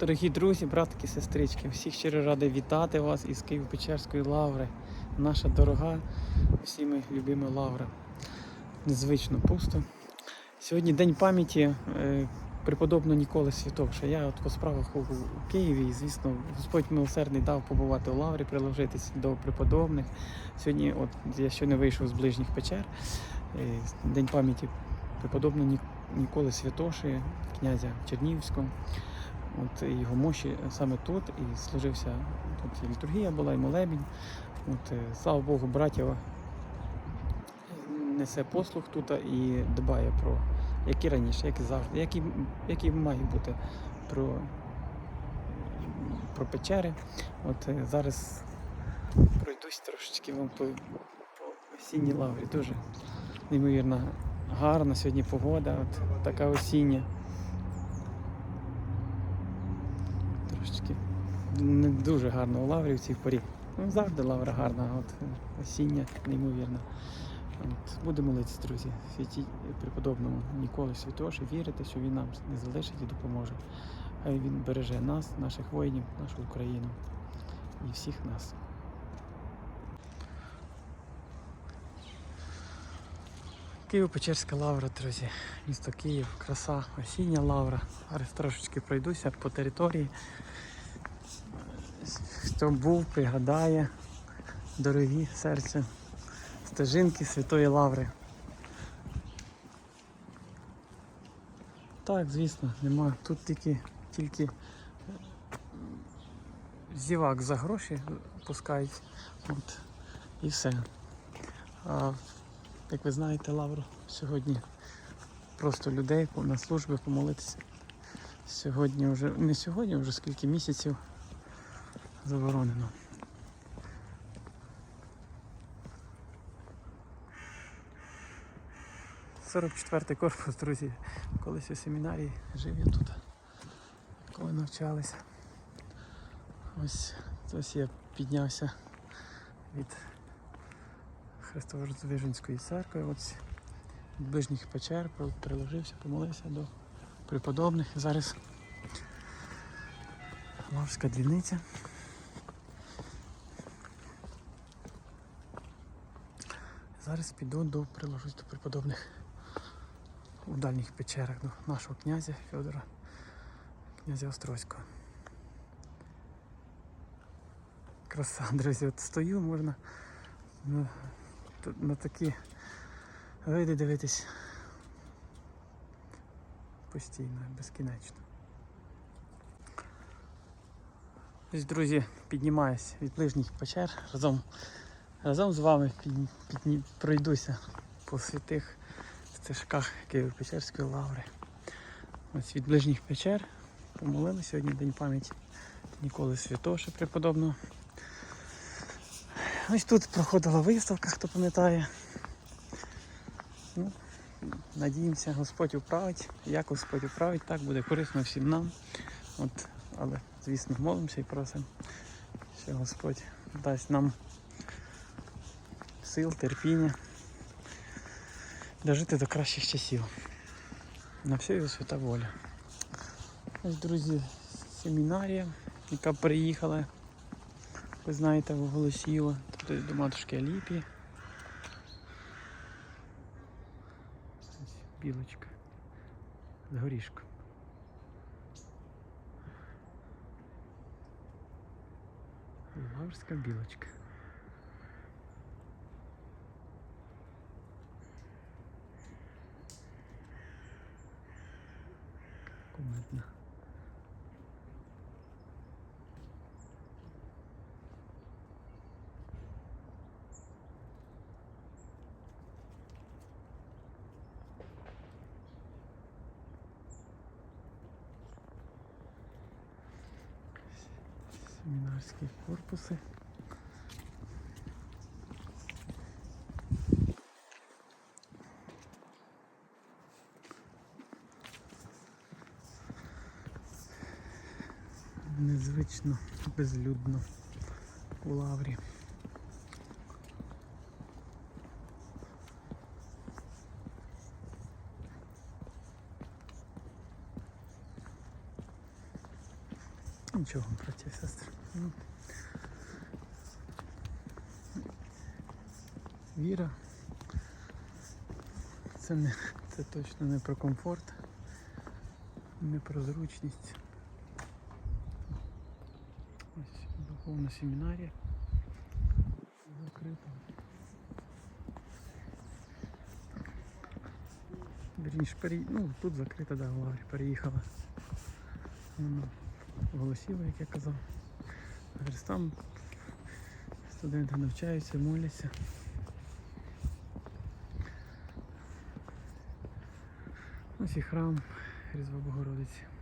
Дорогі друзі, братки, сестрички, всіх щиро радий вітати вас із Києво-Печерської лаври. Наша дорога, всіми любима лавра. Незвично пусто. Сьогодні день пам'яті е, преподобного Ніколи Святовша. Я от по справах у, Києві, і, звісно, Господь милосердний дав побувати у лаврі, приложитись до преподобних. Сьогодні, от я щойно вийшов з ближніх печер. е, День пам'яті преподобного Ні- Ніколи Святоші, князя Чернігівського. От його мощі саме тут, і служився тут і літургія була, і молебінь. От, е, слава Богу, братєва несе послуг тут і дбає про, як і раніше, як і завжди, як і, як і має бути про, про печери. От е, зараз пройдусь трошечки вам по, по осінній лаврі. Дуже неймовірно гарна сьогодні погода, от така осіння. Трошечки не дуже гарно у лаврі в цій порі. Ну, завжди лавра гарна, от осіння, неймовірно. От, будемо молитися, друзі, святі преподобному Ніколи Святоші, вірити, що він нам не залишить і допоможе. Хай він береже нас, наших воїнів, нашу Україну і всіх нас. Києво-Печерська лавра, друзі. Місто Київ, краса, осіння лавра. Зараз трошечки пройдуся по території. Хто був, пригадає дорогі серця стежинки Святої Лаври. Так, звісно, нема. Тут тільки, тільки зівак за гроші пускають. От, і все. А, як ви знаєте, Лавру сьогодні просто людей на служби помолитися. Сьогодні вже, не сьогодні, вже скільки місяців заборонено. Сорок четвертий корпус, друзі. Колись у семінарії жив я тут, коли навчалися. Ось, ось я піднявся від Христово-Розвиженської церкви, ось від ближніх печер, приложився, помолився до преподобних. Зараз Лавська дзвіниця. Зараз піду до приложусь до преподобних у дальніх печерах до нашого князя Федора, князя Острозького. Краса, друзі, от стою, можна на, на такі види дивитись постійно, безкінечно. Ось, друзі, піднімаюсь від ближніх печер разом, разом з вами під, підні- пройдуся по святих стежках Києво-Печерської лаври. Ось від ближніх печер помолили сьогодні День пам'яті Ніколи Святоша преподобного. Ось тут проходила виставка, хто пам'ятає. Ну, надіємося, Господь управить. Як Господь управить, так буде корисно всім нам. От, але, звісно, молимося і просимо, що Господь дасть нам сил, терпіння дожити до кращих часів. На все його свята воля. Ось, друзі, семінарія, яка приїхала, ви знаєте, в Голосіво, до матушки Аліпії. Ось Білочка. З горішком. Лаврська білочка. Кумедна. Семінарські корпуси. Незвично безлюдно у лаврі. Нічого, браті і сестри. Ну. Віра. Це не це точно не про комфорт, не про зручність. Ось духовна семінарія. Закрита. Вірніше, пере... ну, тут закрита, да, Лаврі, переїхала. Голосіво, як я казав. Зараз там студенти навчаються, моляться. Ось і храм Різдва Богородиці.